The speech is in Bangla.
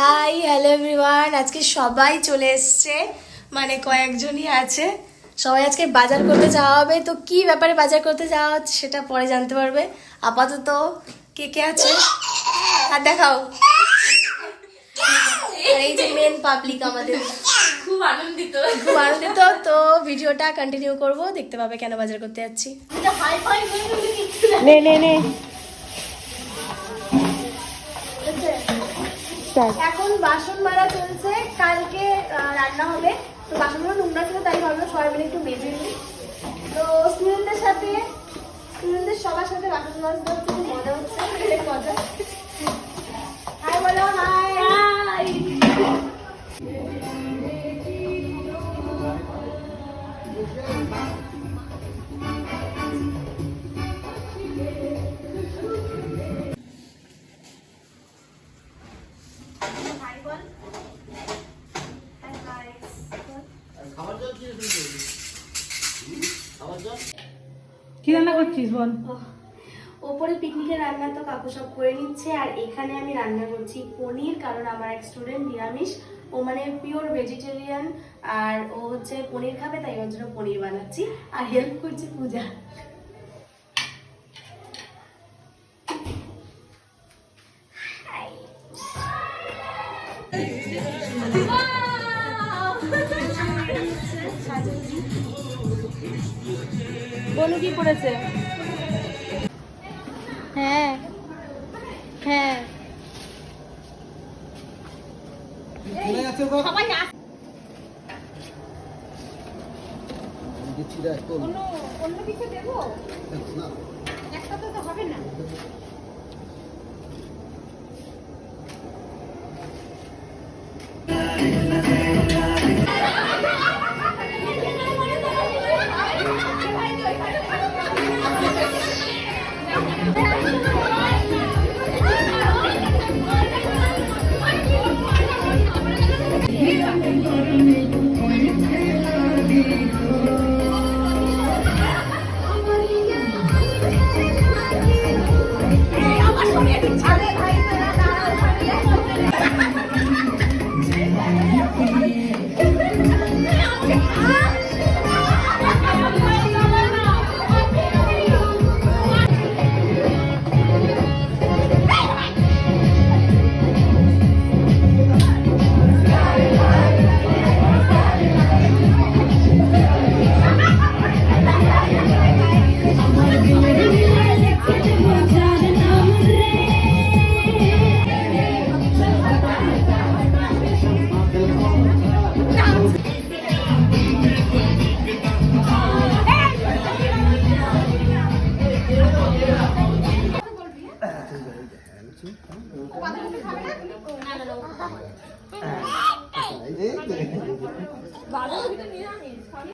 হাই হ্যালো এভরিওয়ান আজকে সবাই চলে এসছে। মানে কয়েকজনই আছে। সবাই আজকে বাজার করতে যাওয়া হবে। তো কি ব্যাপারে বাজার করতে যাওয়া হচ্ছে সেটা পরে জানতে পারবে। আপাতত কে কে আছে? আর দেখাও। আর এই যে মেন পাবলিক আমাদের। খুব আনন্দিত। খুব আনন্দিত। তো ভিডিওটা কন্টিনিউ করব। দেখতে পাবে কেন বাজার করতে যাচ্ছি। নে নে নে। এখন বাসন মারা চলছে, কালকে রান্না হবে। তো বাসনগুলো নোংরা ছিল, তাই ভাবলাম সবাই মিলে একটু মেজে নিই। তো স্টুডেন্টদের সাথে স্টুডেন্টদের সবার সাথে বাসন মাজতে হচ্ছে মজা হচ্ছে। মজা কি রান্না করছিস বল? ওপরে পিকনিকের রান্না তো কাকু সব করে নিচ্ছে আর এখানে আমি রান্না করছি পনির কারণ আমার এক স্টুডেন্ট নিরামিষ। ও মানে পিওর ভেজিটেরিয়ান আর ও হচ্ছে পনির খাবে তাই ওর জন্য পনির বানাচ্ছি আর হেল্প করছে পূজা। বনু কি করেছে? হ্যাঁ। হ্যাঁ। সবাই আস অন্য অন্য কিছু দেবো? একটা তো তো হবে না। อันนี้ไทยด้วยนะคะ এই তো।